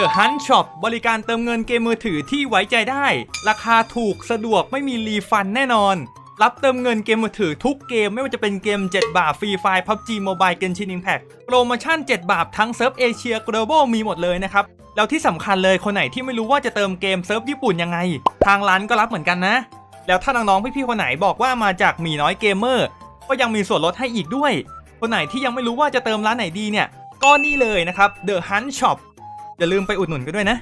The Hunt Shop บริการเติมเงินเกมมือถือที่ไว้ใจได้ ราคาถูกสะดวกไม่มีรีฟันแน่นอน รับเติมเงินเกมมือถือทุกเกมไม่ว่าจะเป็นเกม 7 บาทฟรีไฟล์ PUBG Mobile Genshin Impact โปรโมชั่น 7 บาททั้งเซิร์ฟเอเชีย Global มีหมดเลยนะครับ แล้วที่สำคัญเลยคนไหนที่ไม่รู้ว่าจะเติมเกมเซิร์ฟญี่ปุ่นยังไง ทางร้านก็รับเหมือนกันนะ แล้วถ้าน้องๆพี่ๆคนไหนบอกว่ามาจากมีน้อยเกมเมอร์ก็ยังมีส่วนลดให้อีกด้วย คนไหนที่ยังไม่รู้ว่าจะเติมร้านไหนดีเนี่ยก็นี่เลยนะครับ The Hunt Shop อย่าลืมไปอุดหนุนกันด้วยนะ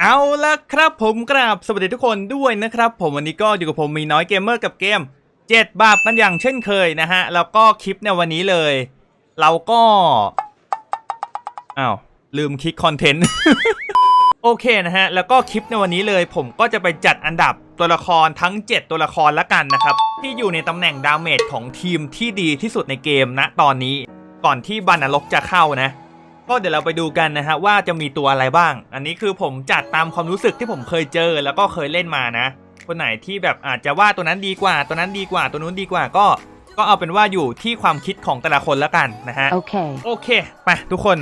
เอาละครับผมกราบสวัสดีทุกคนด้วยนะครับ ผมวันนี้ก็อยู่กับผมมีน้อยเกมเมอร์กับเกม 7 บาปกันอย่างเช่นเคยนะฮะ แล้วก็คลิปในวันนี้เลย เราก็อ้าวลืมคลิกคอนเทนต์โอเคนะฮะ แล้วก็คลิปในวันนี้เลย ผมก็จะไปจัดอันดับตัวละครทั้ง 7 ตัวละครละกันนะครับ ที่อยู่ในตำแหน่งดาเมจของทีมที่ดีที่สุดในเกมณตอนนี้ ก่อนที่บันนรกจะเข้านะ ก็เดี๋ยวเราไปดูกันนะฮะว่าจะมีตัวอะไรบ้าง อันนี้คือผมจัดตามความรู้สึกที่ผมเคยเจอแล้วก็เคยเล่นมานะคนไหนที่แบบอาจจะว่าตัวนั้นดีกว่า ตัวนั้นดีกว่า ตัวนู้นดีกว่าก็ก็เอาเป็นว่าอยู่ที่ความคิดของแต่ละคนละกันนะฮะ Okay. โอเคไปทุกคน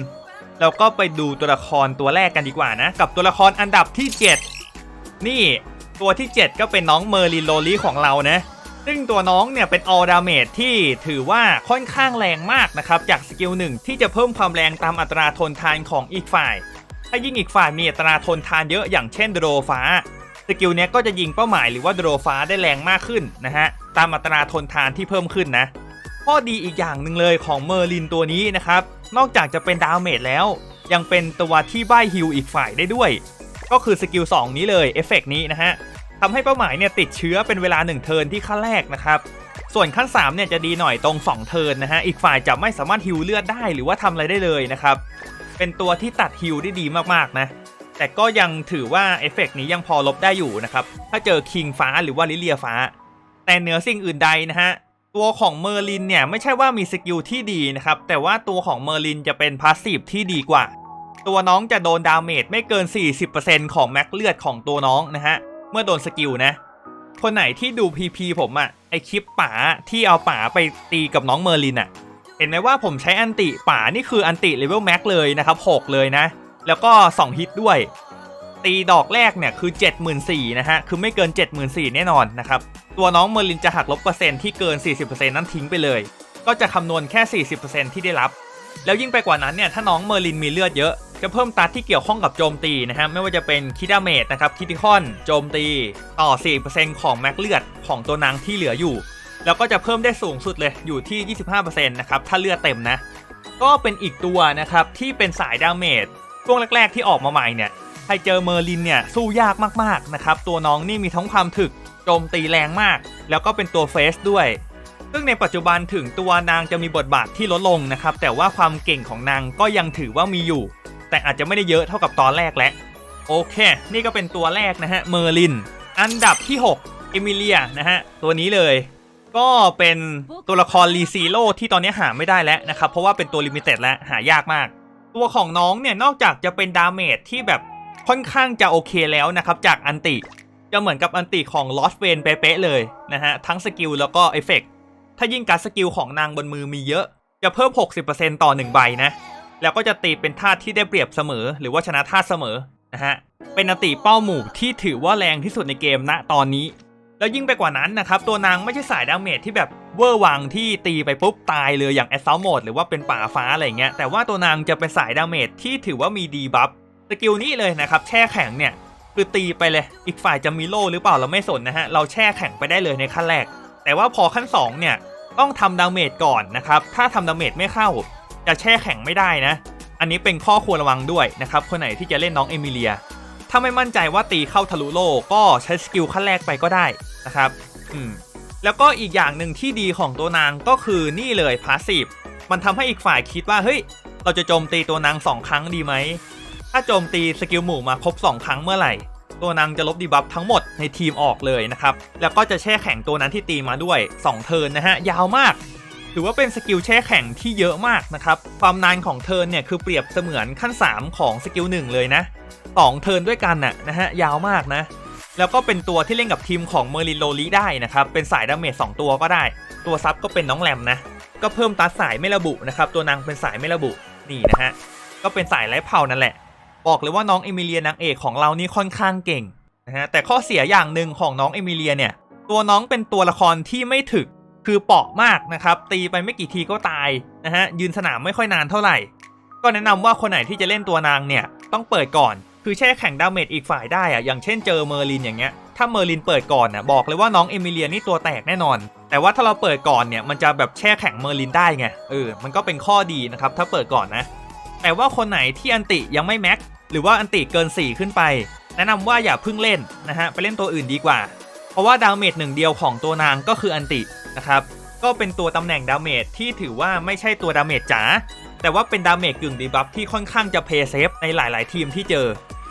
เราก็ไปดูตัวละครตัวแรกกันดีกว่านะ กับตัวละครอันดับที่ 7 นี่ตัวที่ 7 ก็เป็นน้องเมอร์ลินโลลี่ของเรานะ ซึ่งตัวน้องเนี่ยเป็น all damage ที่ถือว่าค่อนข้างแรงมากนะครับ จากสกิลหนึ่งที่จะเพิ่มความแรงตามอัตราทนทานของอีกฝ่าย ถ้ายิ่งอีกฝ่ายมีอัตราทนทานเยอะอย่างเช่นโดรฟ้า สกิลเนี้ยก็จะยิงเป้าหมายหรือว่าโดรฟ้าได้แรงมากขึ้นนะฮะ ตามอัตราทนทานที่เพิ่มขึ้นนะ ข้อดีอีกอย่างหนึ่งเลยของเมอร์ลินตัวนี้นะครับ นอกจากจะเป็นดาวเมจแล้ว ยังเป็นตัวที่ใบฮิลอีกฝ่ายได้ด้วย ก็คือสกิล2นี้เลยเอฟเฟกนี้นะฮะ ทำให้เป้าหมายเนี่ยติดเชื้อเป็นเวลา 1 เทิร์นที่ขั้นแรกนะครับ ส่วนขั้น3เนี่ยจะดีหน่อยตรง 2 เทิร์นนะฮะ อีกฝ่ายจะไม่สามารถฮิลเลือดได้หรือว่าทำอะไรได้เลยนะครับ เป็นตัวที่ตัดฮิลได้ดีมากๆนะ แต่ก็ยังถือว่าเอฟเฟกนี้ยังพอลบได้อยู่นะครับ ถ้าเจอคิงฟ้าหรือว่าลิเลียฟ้า แต่เหนือสิ่งอื่นใดนะฮะ ตัวของเมอร์ลินเนี่ยไม่ใช่ว่ามีสกิลที่ดีนะครับ แต่ว่าตัวของเมอร์ลินจะเป็นพาสซีฟที่ดีกว่า ตัวน้องจะโดนดาเมจไม่เกิน 40%ของแม็กเลือดของตัวน้องนะฮะ เมื่อโดนสกิลนะ คนไหนที่ดู PP ผมอะไอคลิปป๋าที่เอาป๋าไปตีกับน้องเมอร์ลินอะเห็นไหมว่าผมใช้อันติป๋านี่คืออันติเลเวลแม็กเลยนะครับ6เลยนะ แล้วก็ 2 ฮิตด้วย ตีดอกแรกเนี่ยคือ 74,000นะฮะ คือไม่เกิน 74,000แน่นอนนะครับ ตัวน้องเมอร์ลินจะหักลบเปอร์เซ็นต์ที่เกิน 40%นั้นทิ้งไปเลย ก็จะคำนวณแค่ 40%ที่ได้รับ แล้วยิ่งไปกว่านั้นเนี่ยถ้าน้องเมอร์ลินมีเลือดเยอะ จะเพิ่มตัดที่เกี่ยวข้องกับโจมตีนะฮะไม่ว่าจะเป็นคิดาเมจนะครับคิติคอนโจมตีต่อ 4%ของแม็กเลือดของตัวนางที่เหลืออยู่ แล้วก็จะเพิ่มได้สูงสุดเลยอยู่ที่ 25%นะครับถ้าเลือดเต็มนะ ก็เป็นอีกตัวนะครับที่เป็นสายดาเมจช่วงแรก ๆ ที่ออกมาใหม่เนี่ยใครเจอเมอร์ลินเนี่ยสู้ยากมากๆนะครับตัวน้องนี่มีทั้งความถึกโจมตีแรงมาก แล้วก็เป็นตัวเฟสด้วยซึ่งในปัจจุบันถึงตัวนางจะมีบทบาทที่ลดลงนะครับ แต่ว่าความเก่งของนางก็ยังถือว่ามีอยู่ แต่อาจจะไม่ได้เยอะเท่ากับตอนแรกแล้วโอเค นี่ก็เป็นตัวแรกนะฮะเมอร์ลิน อันดับที่ 6 เอมิเลียนะฮะ ตัวนี้เลย ก็เป็นตัวละครรีซีโร่ที่ตอนนี้หาไม่ได้แล้วนะครับ เพราะว่าเป็นตัวลิมิเต็ดแล้วหายากมาก ตัวของน้องเนี่ย นอกจากจะเป็นดาเมจที่แบบค่อนข้างจะโอเคแล้วนะครับ จากอันติ จะเหมือนกับอันติของลอสเวนเป๊ะเลยนะฮะ ทั้งสกิลแล้วก็เอฟเฟกต์ถ้ายิ่งการสกิลของนางบนมือมีเยอะ จะเพิ่ม 60%ต่อ 1 ใบนะ แล้วก็จะตีเป็นท่าที่ได้เปรียบเสมอ หรือว่าชนะท่าเสมอนะฮะเป็นอติเป้าหมู่ที่ถือว่าแรงที่สุดในเกมณตอนนี้ แล้วยิ่งไปกว่านั้นนะครับตัวนางไม่ใช่สายดาเมจที่แบบเวอร์วังที่ตีไปปุ๊บตายเลยอย่างแอสซ l ลโหมดหรือว่าเป็นป่าฟ้าอะไรเงี้ยแต่ว่าตัวนางจะเป็นสายดาเมจที่ถือว่ามีดีบัฟสกิลนี้เลยนะครับแช่แข็งเนี่ยคือตีไปเลย อีกฝ่ายจะมีโล่หรือเปล่าเราไม่สนนะฮะ เราแช่แข็งไปได้เลยในขั้นแรก แต่ว่าพอขั้น 2 เนี่ย ต้องทำดาเมจก่อนนะครับ ถ้าทำดาเมจไม่เข้า จะแช่แข็งไม่ได้นะ อันนี้เป็นข้อควรระวังด้วยนะครับ คนไหนที่จะเล่นน้องเอมิเลีย ถ้าไม่มั่นใจว่าตีเข้าทะลุโล่ก็ใช้สกิลขั้นแรกไปก็ได้นะครับ อืม แล้วก็อีกอย่างหนึ่งที่ดีของตัวนางก็คือนี่เลยพาสซีฟ มันทำให้อีกฝ่ายคิดว่าเฮ้ย เราจะโจมตีตัวนางสองครั้งดีไหม ถ้าโจมตีสกิลหมู่มาครบ2 ครั้งเมื่อไหร่ตัวนางจะลบดีบัฟทั้งหมดในทีมออกเลยนะครับ แล้วก็จะแช่แข็งตัวนั้นที่ตีมาด้วย 2 เทิร์นนะฮะ ยาวมาก ถือว่าเป็นสกิลแช่แข็งที่เยอะมากนะครับ ความนานของเทิร์นเนี่ยคือเปรียบเสมือนขั้น 3 ของสกิล1เลยนะ2เทิร์นด้วยกันน่ะนะฮะยาวมากนะ แล้วก็เป็นตัวที่เล่นกับทีมของเมอร์ลินโลลีได้นะครับ เป็นสายดาเมจ2ตัวก็ได้ ตัวซับก็เป็นน้องแรมนะ ก็เพิ่มตัดสายไม่ระบุนะครับ ตัวนางเป็นสายไม่ระบุนี่นะฮะ ก็เป็นสายไร้เผานั่นแหละ บอกเลยว่าน้องเอมิเลียนางเอกของเรานี่ค่อนข้างเก่งนะฮะ แต่ข้อเสียอย่างหนึ่งของน้องเอมิเลียเนี่ย ตัวน้องเป็นตัวละครที่ไม่ถึก คือเปราะมากนะครับตีไปไม่กี่ทีก็ตายนะฮะยืนสนามไม่ค่อยนานเท่าไหร่ ก็แนะนำว่าคนไหนที่จะเล่นตัวนางเนี่ยต้องเปิดก่อน คือแช่แข่งดาเมจอีกฝ่ายได้อะอย่างเช่นเจอเมอร์ลินอย่างเงี้ยถ้าเมอร์ลินเปิดก่อนนะบอกเลยว่าน้องเอมิเลียนี่ตัวแตกแน่นอน แต่ว่าถ้าเราเปิดก่อนเนี่ยมันจะแบบแช่แข่งเมอร์ลินได้ไงเออมันก็เป็นข้อดีนะครับถ้าเปิดก่อนนะ แต่ว่าคนไหนที่อันติยังไม่แม็กหรือว่าอันติเกิน 4 ขึ้นไป แนะนำว่าอย่าเพิ่งเล่นนะฮะไปเล่นตัวอื่นดีกว่า เพราะว่าดาเมจหนึ่งเดียวของตัวนางก็คืออันตินะครับก็เป็นตัวตำแหน่งดาเมจที่ถือว่าไม่ใช่ตัวดาเมจจ๋าแต่ว่าเป็นดาเมจกึ่งดีบัฟที่ค่อนข้างจะเพย์เซฟในหลาย ๆ ทีมที่เจอ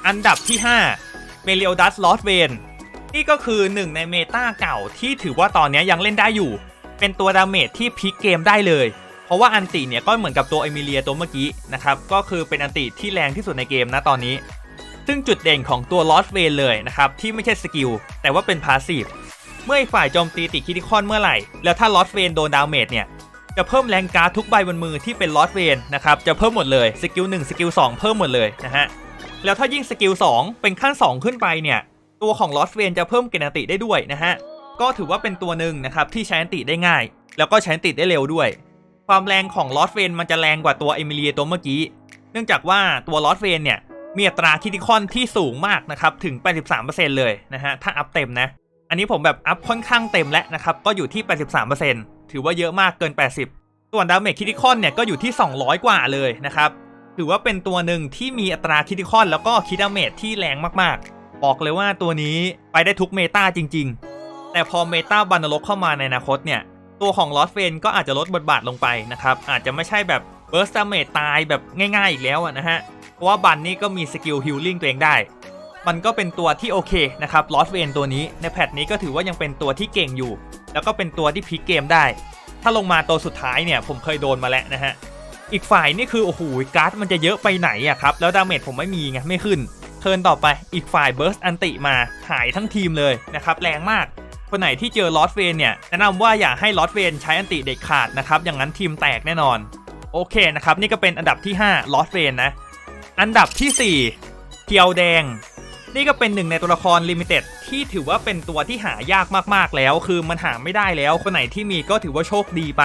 อันดับที่5เมเ i ลดัสลอสเวนนี่ก็คือหนึ่งในเมตาเก่าที่ถือว่าตอนนี้ยังเล่นได้อยู่ เป็นตัวดาเมจที่พลิกเกมได้เลย เพราะว่าอันติเนี่ยก็เหมือนกับตัวเอมิเลียตัวเมื่อกี้นะครับก็คือเป็นอันติที่แรงที่สุดในเกมนะตอนนี้ ซึ่งจุดเด่นของตัวลอสเวนเลยนะครับ ที่ไม่ใช่สกิล แต่ว่าเป็นพาสซีฟเมื่ออีกฝ่ายโจมตีติดคิติคอนเมื่อไหร่ แล้วถ้าลอสเวนโดนดาเมจเนี่ย จะเพิ่มแรงการ์ดทุกใบบนมือที่เป็นลอสเวนนะครับ จะเพิ่มหมดเลยสกิล1สกิล2เพิ่มหมดเลยนะฮะแล้วถ้ายิ่งสกิล2เป็นขั้น 2 ขึ้นไปเนี่ย ตัวของลอสเวนจะเพิ่มเกณฑ์ติได้ด้วยนะฮะก็ถือว่าเป็นตัวหนึ่งนะครับที่ใช้ติได้ง่าย แล้วก็ใช้ติได้เร็วด้วย ความแรงของลอสเวนมันจะแรงกว่าตัวเอมิเลียตัวเมื่อกี้ เนื่องจากว่าตัวลอสเวนเนี่ย มีอัตราคิติคอนที่สูงมากนะครับ ถึง 83%เลยนะฮะ ถ้าอัพเต็มนะ อันนี้ผมแบบอัพค่อนข้างเต็มแล้วนะครับ ก็อยู่ที่ 83%ถือว่าเยอะมากเกิน 80 ส่วนดาเมจคิติคอนเนี่ยก็อยู่ที่ 200 กว่าเลยนะครับ ถือว่าเป็นตัวหนึ่งที่มีอัตราคิติคอนแล้วก็คิดาเมจที่แรงมากๆ บอกเลยว่าตัวนี้ไปได้ทุกเมตาจริง ๆ แต่พอเมตาบันนรกเข้ามาในอนาคตเนี่ย ตัวของลอสเฟนก็อาจจะลดบทบาทลงไปนะครับ อาจจะไม่ใช่แบบเบิร์สดาเมจตายแบบง่าย ๆ อีกแล้วนะฮะ ราะว่าบันนี่ก็มีสกิลฮิลลิ่งตัวเองได้ มันก็เป็นตัวที่โอเคนะครับลอสเวนตัวนี้ในแพทนี้ก็ถือว่ายังเป็นตัวที่เก่งอยู่ แล้วก็เป็นตัวที่พลิกเกมได้ ถ้าลงมาตัวสุดท้ายเนี่ยผมเคยโดนมาแล้วนะฮะอีกฝ่ายนี่คือโอ้โหการ์ดมันจะเยอะไปไหนอะครับแล้วดาเมจผมไม่มีไงไม่ขึ้นเทิร์นต่อไปอีกฝ่ายเบิร์สอันติมาหายทั้งทีมเลยนะครับแรงมากคนไหนที่เจอลอสเวนเนี่ยแนะนำว่าอย่าให้ลอสเวนใช้อันติเด็ดขาดนะครับอย่างนั้นทีมแตกแน่นอน โอเคนะครับนี่ก็เป็นอันดับที่5ลอสเวนนะ อันดับที่4เกียวแดง นี่ก็เป็นหนึ่งในตัวละครลิมิเต็ดที่ถือว่าเป็นตัวที่หายากมากๆแล้ว คือมันหาไม่ได้แล้ว คนไหนที่มีก็ถือว่าโชคดีไป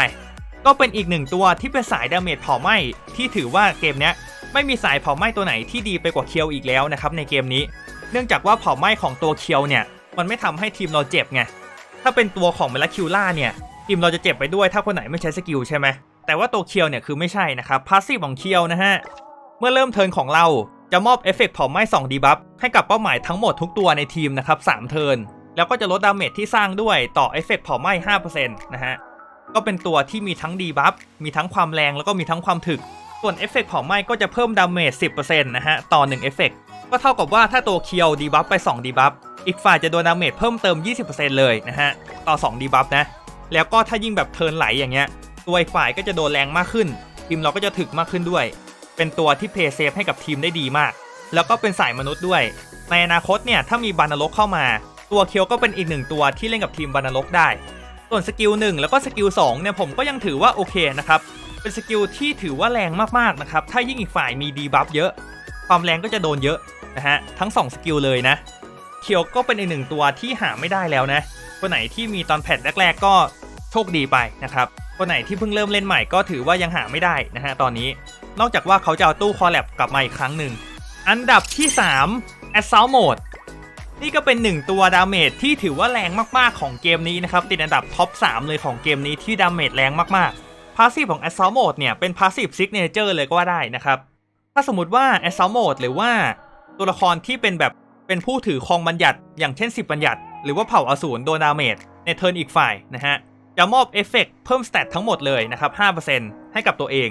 ก็เป็นอีกหนึ่งตัวที่เป็นสายดาเมจเผาไหม้ที่ถือว่าเกมเนี้ยไม่มีสายเผาไหม้ตัวไหนที่ดีไปกว่าเคียวอีกแล้วนะครับในเกมนี้ เนื่องจากว่าเผาไหม้ของตัวเคียวเนี่ย มันไม่ทำให้ทีมเราเจ็บไงถ้าเป็นตัวของเมลคิวล่าเนี่ยทีมเราจะเจ็บไปด้วยถ้าคนไหนไม่ใช้สกิลใช่ไหมแต่ว่าตัวเคียวเนี่ยคือไม่ใช่นะครับพาสซีฟของเคียวนะฮะ เมื่อเริ่มเทิร์นของเราจะมอบเอฟเฟกต์เผาไหม้2ดีบัฟให้กับเป้าหมายทั้งหมดทุกตัวในทีมนะครับ3เทิร์นแล้วก็จะลดดาเมจที่สร้างด้วยต่อเอฟเฟกต์เผาไหม้5%นะฮะก็เป็นตัวที่มีทั้งดีบัฟมีทั้งความแรงแล้วก็มีทั้งความถึก ส่วนเอฟเฟกต์เผาไหม้ก็จะเพิ่มดาเมจ10%นะฮะต่อ1เอฟเฟกต์ก็เท่ากับว่าถ้าตัวเคียวดีบัฟไป2ดีบัฟอีกฝ่ายจะโดนดาเมจเพิ่มเติม 20%เลยนะฮะต่อ2ดีบัฟนะแล้วก็ถ้ายิ่งแบบเทิร์นไหลอย่างเงี้ยตัวอีกฝ่ายก็จะโดนแรงมากขึ้นทีมเราก็จะถึกมากขึ้นด้วย เป็นตัวที่เพย์เซฟให้กับทีมได้ดีมาก แล้วก็เป็นสายมนุษย์ด้วย ในอนาคตเนี่ยถ้ามีบานารกเข้ามา ตัวเคียวก็เป็นอีกหนึ่งตัวที่เล่นกับทีมบานารกได้ ส่วนสกิล1แล้วก็สกิล2เนี่ยผมก็ยังถือว่าโอเคนะครับเป็นสกิลที่ถือว่าแรงมากๆนะครับถ้ายิ่งอีกฝ่ายมีดีบัฟเยอะ ความแรงก็จะโดนเยอะนะฮะทั้ง 2 สกิลเลยนะเคียวก็เป็นอีกหนึ่งตัวที่หาไม่ได้แล้วนะคนไหนที่มีตอนแพทแรก ๆ ก็โชคดีไปนะครับคนไหนที่เพิ่งเริ่มเล่นใหม่ก็ถือว่ายังหาไม่ได้นะฮะตอนนี้ นอกจากว่าเขาจะเอาตู้คอลแลบกลับมาอีกครั้งหนึ่ง อันดับที่ 3 Assault Mode นี่ก็เป็นหนึ่งตัวดาเมจที่ถือว่าแรงมากๆของเกมนี้นะครับ ติดอันดับท็อป 3 เลยของเกมนี้ที่ดาเมจแรงมากๆ พาสซีฟของ Assault Mode เนี่ยเป็นพาสซีฟซิกเนเจอร์เลยก็ว่าได้นะครับ ถ้าสมมติว่า Assault Mode หรือว่าตัวละครที่เป็นแบบเป็นผู้ถือครองบัญญัติ อย่างเช่น 10 บัญญัติ หรือว่าเผ่าอสูรโดนดาเมจในเทิร์นอีกฝ่ายนะฮะจะมอบเอฟเฟกต์เพิ่มสเตตทั้งหมดเลยนะครับ 5%ให้กับตัวเอง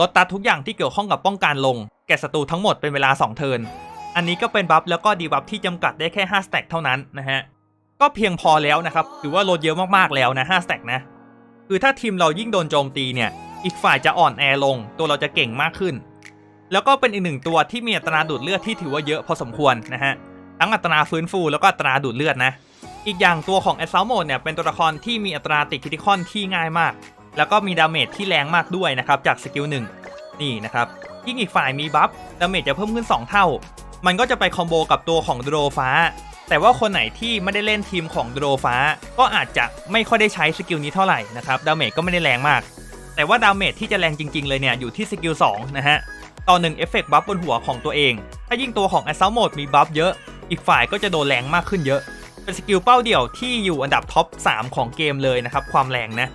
ลดตัดทุกอย่างที่เกี่ยวข้องกับป้องกันลง แก่ศัตรูทั้งหมดเป็นเวลา 2 เทิร์น อันนี้ก็เป็นบัฟแล้วก็ดีบัฟที่จำกัดได้แค่5สแต็กเท่านั้นนะฮะ ก็เพียงพอแล้วนะครับ ถือว่าลดเยอะมากๆแล้วนะ5สแต็กนะ คือถ้าทีมเรายิ่งโดนโจมตีเนี่ย อีกฝ่ายจะอ่อนแอลง ตัวเราจะเก่งมากขึ้น แล้วก็เป็นอีกหนึ่งตัวที่มีอัตราดูดเลือดที่ถือว่าเยอะพอสมควรนะฮะ ทั้งอัตราฟื้นฟูแล้วก็อัตราดูดเลือดนะ อีกอย่างตัวของ a s s a u l t Mode เนี่ยเป็นตัวละครที่มีอัตราติดคิติคอนที่ง่ายมาก แล้วก็มีดาเมจที่แรงมากด้วยนะครับจากสกิลหนึ่งนี่นะครับยิ่งอีกฝ่ายมีบัฟดาเมจจะเพิ่มขึ้น 2 เท่า มันก็จะไปคอมโบกับตัวของโดรฟ้า แต่ว่าคนไหนที่ไม่ได้เล่นทีมของโดรฟ้า ก็อาจจะไม่ค่อยได้ใช้สกิลนี้เท่าไหร่นะครับดาเมจก็ไม่ได้แรงมาก แต่ว่าดาเมจที่จะแรงจริง ๆ เลยเนี่ยอยู่ที่สกิล2นะฮะต่อหนึ่งเอฟเฟกต์บัฟบนหัวของตัวเอง ถ้ายิ่งตัวของ a s s a u l t Mode มีบัฟเยอะ อีกฝ่ายก็จะโดนแรงมากขึ้นเยอะ เป็นสกิลเป้าเดี่ยวที่อยู่อันดับท็อป3ของเกมเลยนะครับความแรงนะ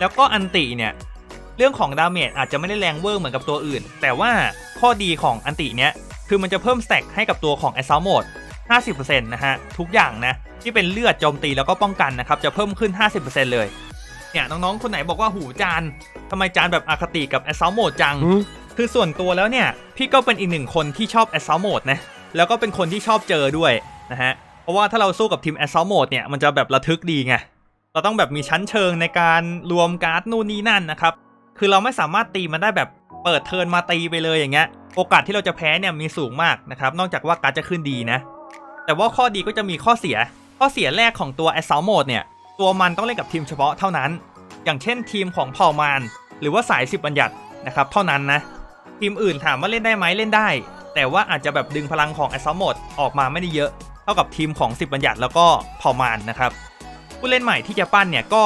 แล้วก็อันติเนี่ยเรื่องของดาเมจอาจจะไม่ได้แรงเวอร์เหมือนกับตัวอื่น แต่ว่าข้อดีของอันติเนี้ยคือมันจะเพิ่มสแต็กให้กับตัวของ a s s a u l t Mode 50%นะฮะ ทุกอย่างนะ ที่เป็นเลือดโจมตีแล้วก็ป้องกันนะครับ จะเพิ่มขึ้น 50%เลย เนี่ย น้อง ๆ คนไหนบอกว่าหูจานทำไมจานแบบอคติกับ a s s a u l t Mode จัง คือส่วนตัวแล้วเนี่ย พี่ก็เป็นอีกหนึ่งคนที่ชอบ Assault Mode นะ แล้วก็เป็นคนที่ชอบเจอด้วยนะฮะ เพราะว่าถ้าเราสู้กับทีม Assault Mode เนี่ยมันจะแบบระทึกดีไง เราต้องแบบมีชั้นเชิงในการรวมการ์ดนู่นนี่นั่นนะครับ คือเราไม่สามารถตีมันได้แบบเปิดเทินมาตีไปเลยอย่างเงี้ย โอกาสที่เราจะแพ้เนี่ยมีสูงมากนะครับ นอกจากว่าการ์ดจะขึ้นดีนะ แต่ว่าข้อดีก็จะมีข้อเสีย ข้อเสียแรกของตัว Assault Mode เนี่ย ตัวมันต้องเล่นกับทีมเฉพาะเท่านั้น อย่างเช่นทีมของเผ่ามารหรือว่าสายสิบบัญญัตินะครับเท่านั้นนะ ทีมอื่นถามว่าเล่นได้ไหมเล่นได้ แต่ว่าอาจจะแบบดึงพลังของ a s s a u l t Mode ออกมาไม่ได้เยอะ เท่ากับทีมของ 10 บัญญัติแล้วก็เผ่ามารนะครับ ผู้เล่นใหม่ที่จะปั้นเนี่ยก็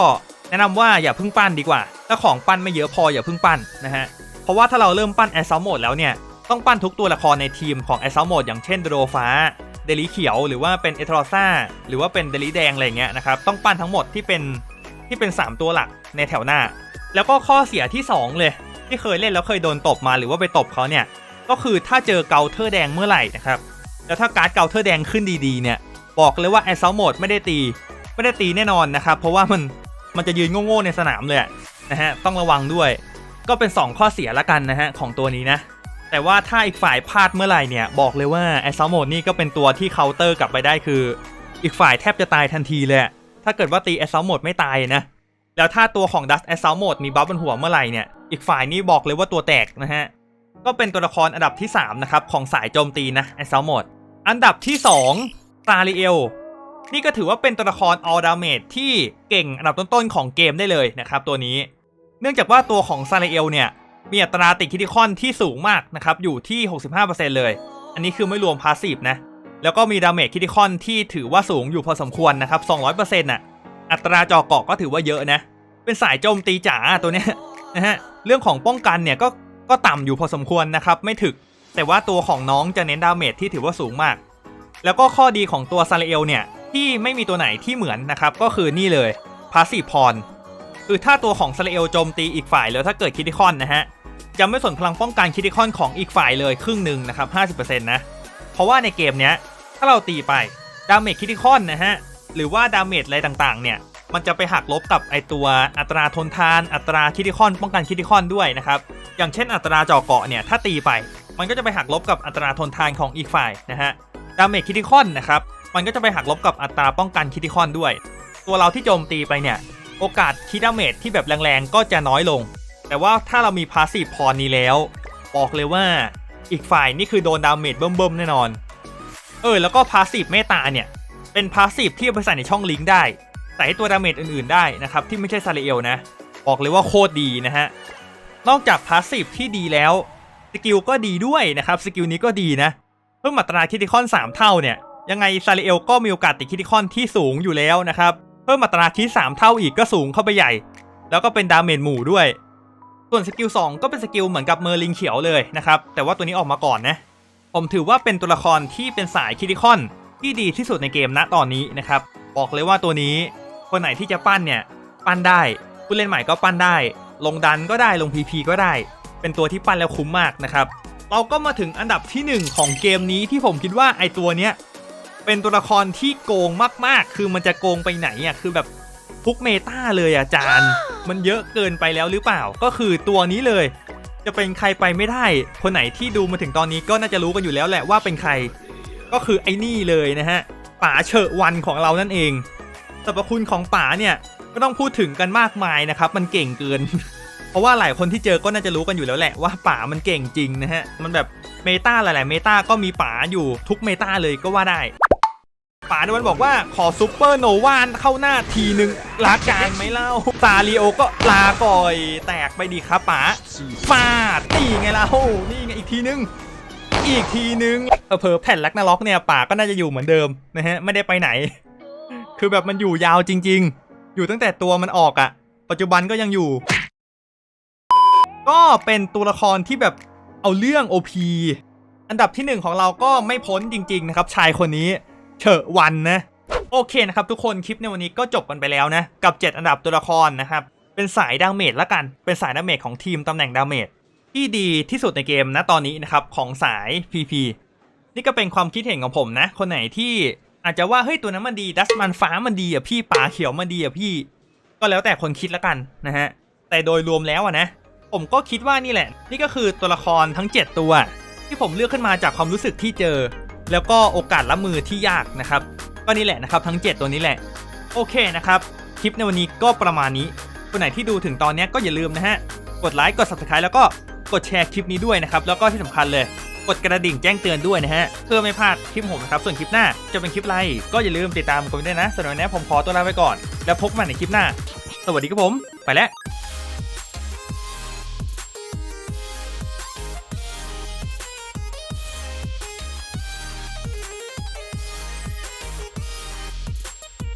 แนะนำว่าอย่าเพิ่งปั้นดีกว่า ถ้าของปั้นไม่เยอะพออย่าเพิ่งปั้นนะฮะ เพราะว่าถ้าเราเริ่มปั้น a s s a u l t Mode แล้วเนี่ยต้องปั้นทุกตัวละครในทีมของ a s s a u l t Mode อย่างเช่นโดฟ้าเดลิเขียว หรือว่าเป็นเอทรอซ่าหรือว่าเป็นเดลิแดงอะไรเงี้ยนะครับต้องปั้นทั้งหมดที่เป็นที่เป็น 3 ตัวหลักในแถวหน้า แล้วก็ข้อเสียที่ 2 เลย ที่เคยเล่นแล้วเคยโดนตบมาหรือว่าไปตบเขาเนี่ยก็คือถ้าเจอเกาเทอร์แดงเมื่อไหร่นะครับแล้วถ้าการ์ดเกาเทอร์แดงขึ้นดีๆเนี่ยบอกเลยว่าแอสซ l ลโหมดไม่ได้ตี ไม่ได้ตีแน่นอนนะครับ เพราะว่ามันมันจะยืนโง่ๆในสนามเลยนะฮะต้องระวังด้วย ก็เป็น 2 ข้อเสียละกันนะฮะของตัวนี้นะ แต่ว่าถ้าอีกฝ่ายพลาดเมื่อไหร่เนี่ยบอกเลยว่าแอซ l ลโหมดนี่ก็เป็นตัวที่เคาน์เตอร์กลับไปได้คือ อีกฝ่ายแทบจะตายทันทีเลยอะถ้าเกิดว่าตีแอซ l ลโหมดไม่ตายนะแล้วถ้าตัวของ Dust Assault Mode มีบัฟบนหัวเมื่อไหร่เนี่ยอีกฝ่ายนี่บอกเลยว่าตัวแตกนะฮะก็เป็นตัวละครอันดับที่3นะครับของสายโจมตีนะ Assault Mode อันดับที่2ซาริเอล นี่ก็ถือว่าเป็นตัวละคร All Damage ที่เก่งอันดับต้นๆของเกมได้เลยนะครับตัวนี้ เนื่องจากว่าตัวของซาริเอลเนี่ยมีอัตราติดคิติคอนที่สูงมากนะครับอยู่ที่ 65%เลย อันนี้คือไม่รวมพาสซีฟนะแล้วก็มีดาเมจคิติคอนที่ถือว่าสูงอยู่พอสมควรนะครับ 200%น่ะ อัตราจอเกาะก็ถือว่าเยอะนะ เป็นสายโจมตีจ๋าตัวเนี้ยนะฮะ เรื่องของป้องกันเนี่ยก็ก็ต่ำอยู่พอสมควรนะครับ ไม่ถึก แต่ว่าตัวของน้องจะเน้นดาเมจที่ถือว่าสูงมาก แล้วก็ข้อดีของตัวซาเลเอลเนี่ย ที่ไม่มีตัวไหนที่เหมือนนะครับ ก็คือนี่เลยพาสซีพรคือถ้าตัวของซาเลเอลโจมตีอีกฝ่ายแล้วถ้าเกิดคิติคอนนะฮะจะไม่สนพลังป้องกันคิติคอนของอีกฝ่ายเลยครึ่งหนึ่งนะครับ50%นะเพราะว่าในเกมเนี้ยถ้าเราตีไปดาเมจคิติคอนนะฮะหรือว่าดาเมจอะไรต่างๆ เนี่ย มันจะไปหักลบกับไอตัวอัตราทนทาน อัตราคิติคอนป้องกันคิติคอนด้วยนะครับอย่างเช่นอัตราเจาะเกาะเนี่ยถ้าตีไป มันก็จะไปหักลบกับอัตราทนทานของอีกฝ่ายนะฮะดาเมจคิติคอนนะครับ มันก็จะไปหักลบกับอัตราป้องกันคิติคอนด้วย ตัวเราที่โจมตีไปเนี่ย โอกาสคิดดาเมจที่แบบแรงๆ ก็จะน้อยลง แต่ว่าถ้าเรามีพาสซีฟพรนี้แล้ว บอกเลยว่าอีกฝ่ายนี่คือโดนดาเมจเบิ่มๆแน่นอน เออแล้วก็พาสซีฟเมตาเนี่ย เป็นพาสซีฟที่เอาไปใส่ในช่องลิงก์ได้ ใส่ให้ตัวดาเมจอื่นๆได้นะครับที่ไม่ใช่ซาเรเอลนะ บอกเลยว่าโคตรดีนะฮะ นอกจากพาสซีฟที่ดีแล้วสกิลก็ดีด้วยนะครับสกิลนี้ก็ดีนะ เพิ่มอัตราคิติคอน 3 เท่าเนี่ย ยังไงซาเรเอลก็มีโอกาสติดคิติคอนที่สูงอยู่แล้วนะครับเพิ่มอัตราคิด3เท่าอีกก็สูงเข้าไปใหญ่ แล้วก็เป็นดาเมจหมู่ด้วย ส่วนสกิล2ก็เป็นสกิลเหมือนกับเมอร์ลิงเขียวเลยนะครับแต่ว่าตัวนี้ออกมาก่อนนะผมถือว่าเป็นตัวละครที่เป็นสายคิติคอนที่ดีที่สุดในเกมณตอนนี้นะครับบอกเลยว่าตัวนี้คนไหนที่จะปั้นเนี่ยปั้นได้ผู้เล่นใหม่ก็ปั้นได้ ลงดันก็ได้ลง PP ก็ได้ เป็นตัวที่ปั้นแล้วคุ้มมากนะครับเราก็มาถึงอันดับทีหนึ่1 ของเกมนี้ที่ผมคิดว่าไอตัวเนี้ย เป็นตัวละครที่โกงมากๆ คือมันจะโกงไปไหนอะคือแบบทุกเมตาเลยอาจารย์ มันเยอะเกินไปแล้วหรือเปล่า ก็คือตัวนี้เลย จะเป็นใครไปไม่ได้ คนไหนที่ดูมาถึงตอนนี้ก็น่าจะรู้กันอยู่แล้วแหละว่าเป็นใคร ก็คือไอ้นี่เลยนะฮะป๋าเฉอะวันของเรานั่นเองสรรพคุณของป๋าเนี่ยก็ต้องพูดถึงกันมากมายนะครับ มันเก่งเกิน เพราะว่าหลายคนที่เจอก็น่าจะรู้กันอยู่แล้วแหละว่าป๋ามันเก่งจริงนะฮะ มันแบบเมตาหลาย ๆ เมตาก็มีป๋าอยู่ทุกเมตาเลยก็ว่าได้ ป๋าโดนบอกว่าขอซูเปอร์โนวานเข้าหน้าทีนึงลาการไหม่เล่าซาริโอก็ลาก่อย แตกไปดีครับป๋าฟาดนี่ไงเล่านี่ไงอีกทีนึง อีกทีนึงเผลอแผ่นแลกนาล็อกเนี่ยป่าก็น่าจะอยู่เหมือนเดิมนะฮะไม่ได้ไปไหน คือแบบมันอยู่ยาวจริง ๆ อยู่ตั้งแต่ตัวมันออกอะ่ะปัจจุบันก็ยังอยู่ ก็เป็นตัวละครที่แบบเอาเรื่อง OP อันดับที่หนึ่งของเราก็ไม่พ้นจริง ๆ นะครับ ชายคนนี้ เฉอะวันนะ โอเคนะครับทุกคนคลิปในวันนี้ก็จบกันไปแล้วนะ กับ 7 อันดับตัวละครนะครับ เป็นสายดาเมจละกัน เป็นสายดาเมจของทีมตำแหน่งดาเมจที่ดีที่สุดในเกมนะตอนนี้นะครับของสาย PP นี่ก็เป็นความคิดเห็นของผมนะ คนไหนที่อาจจะว่าเฮ้ยตัวนั้นมันดีดัสมันฟ้ามันดีอะพี่ป่าเขียวมันดีอะพี่ ก็แล้วแต่คนคิดละกันนะฮะแต่โดยรวมแล้วอะนะ ผมก็คิดว่านี่แหละ นี่ก็คือตัวละครทั้ง 7 ตัว ที่ผมเลือกขึ้นมาจากความรู้สึกที่เจอ แล้วก็โอกาสรับมือที่ยากนะครับก็นี่แหละนะครับทั้ง 7 ตัวนี้แหละ โอเคนะครับคลิปในวันนี้ก็ประมาณนี้คนไหนที่ดูถึงตอนนี้ก็อย่าลืมนะฮะกดไลค์กด subscribe แล้วก็กดแชร์คลิปนี้ด้วยนะครับแล้วก็ที่สำคัญเลยกดกระดิ่งแจ้งเตือนด้วยนะฮะเพื่อไม่พลาดคลิปผมนะครับส่วนคลิปหน้าจะเป็นคลิปอะไรก็อย่าลืมติดตามผมด้วยนะสำหรับวันนี้ผมขอตัวลาไปก่อน แล้วพบกันใหม่ในคลิปหน้า สวัสดีครับผม ไปแล้ว